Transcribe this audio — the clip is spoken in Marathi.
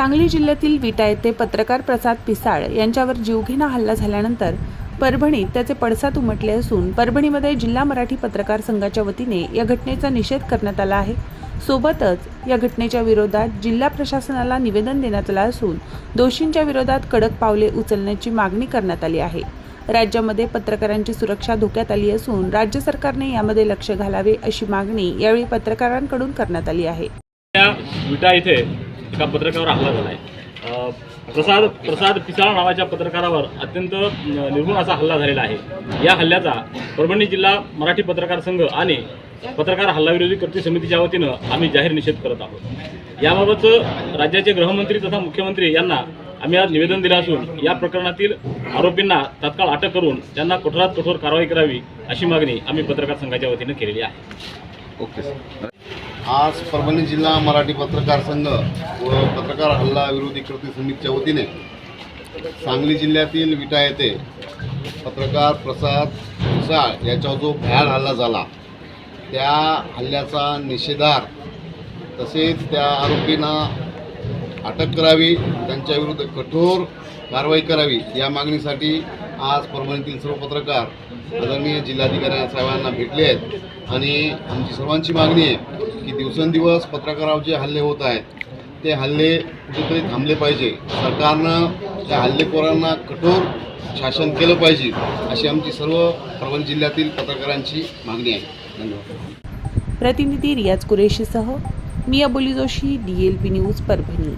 सांगली जिल्ह्यातील विटा येथे पत्रकार प्रसाद पिसाळ यांच्यावर जीवघेणा हल्ला झाल्यानंतर परभणीत त्याचे पडसाद उमटले असून परभणीमध्ये जिल्हा मराठी पत्रकार संघाच्या वतीने या घटनेचा निषेध करण्यात आला आहे. सोबतच या घटनेच्या विरोधात जिल्हा प्रशासनाला निवेदन देण्यात आलं असून दोषींच्या विरोधात कडक पावले उचलण्याची मागणी करण्यात आली आहे. राज्यामध्ये पत्रकारांची सुरक्षा धोक्यात आली असून राज्य सरकारने यामध्ये लक्ष घालावे अशी मागणी यावेळी पत्रकारांकडून करण्यात आली आहे. विटा इथे एका पत्रकावर हल्ला झाला आहे प्रसाद प्रसाद पिसाळ नावाच्या पत्रकारावर अत्यंत अ, निर्गुण असा हल्ला झालेला आहे. या हल्ल्याचा परभणी जिल्हा मराठी पत्रकार संघ आणि पत्रकार हल्लाविरोधी कृती समितीच्या वतीनं आम्ही जाहीर निषेध करत आहोत. याबाबत राज्याचे गृहमंत्री तथा मुख्यमंत्री यांना आम्ही आज निवेदन दिलं असून या प्रकरणातील आरोपींना तात्काळ अटक करून त्यांना कठोरात कठोर कारवाई करावी अशी मागणी आम्ही पत्रकार संघाच्या वतीनं केलेली आहे. Okay sir. आज परभणी जिल्हा मराठी पत्रकार संघ व पत्रकार हल्ला विरोधी कृती समितीच्या वतीने सांगली जिल्ह्यातील विटा येथे पत्रकार प्रसाद मिसाळ याच्यावर जो भ्याड हल्ला झाला त्या हल्ल्याचा निषेधार्थ तसेच त्या आरोपींना अटक करावी त्यांच्याविरुद्ध कठोर कारवाई करावी या मागणीसाठी आज परभणीतील सर्व पत्रकार आदरणीय जिल्हाधिकारी साहेबांना भेटले आहेत. आणि आमची सर्वांची मागणी आहे की दिवसेंदिवस पत्रकारावर जे हल्ले होत आहेत ते हल्ले कुठेतरी थांबले पाहिजे. सरकारनं त्या हल्लेखोरांना कठोर शासन केलं पाहिजे अशी आमची सर्व परभणी जिल्ह्यातील पत्रकारांची मागणी आहे. धन्यवाद. प्रतिनिधी रियाज कुरेशीसह मी Aboli Joshi D L P news Parbhani.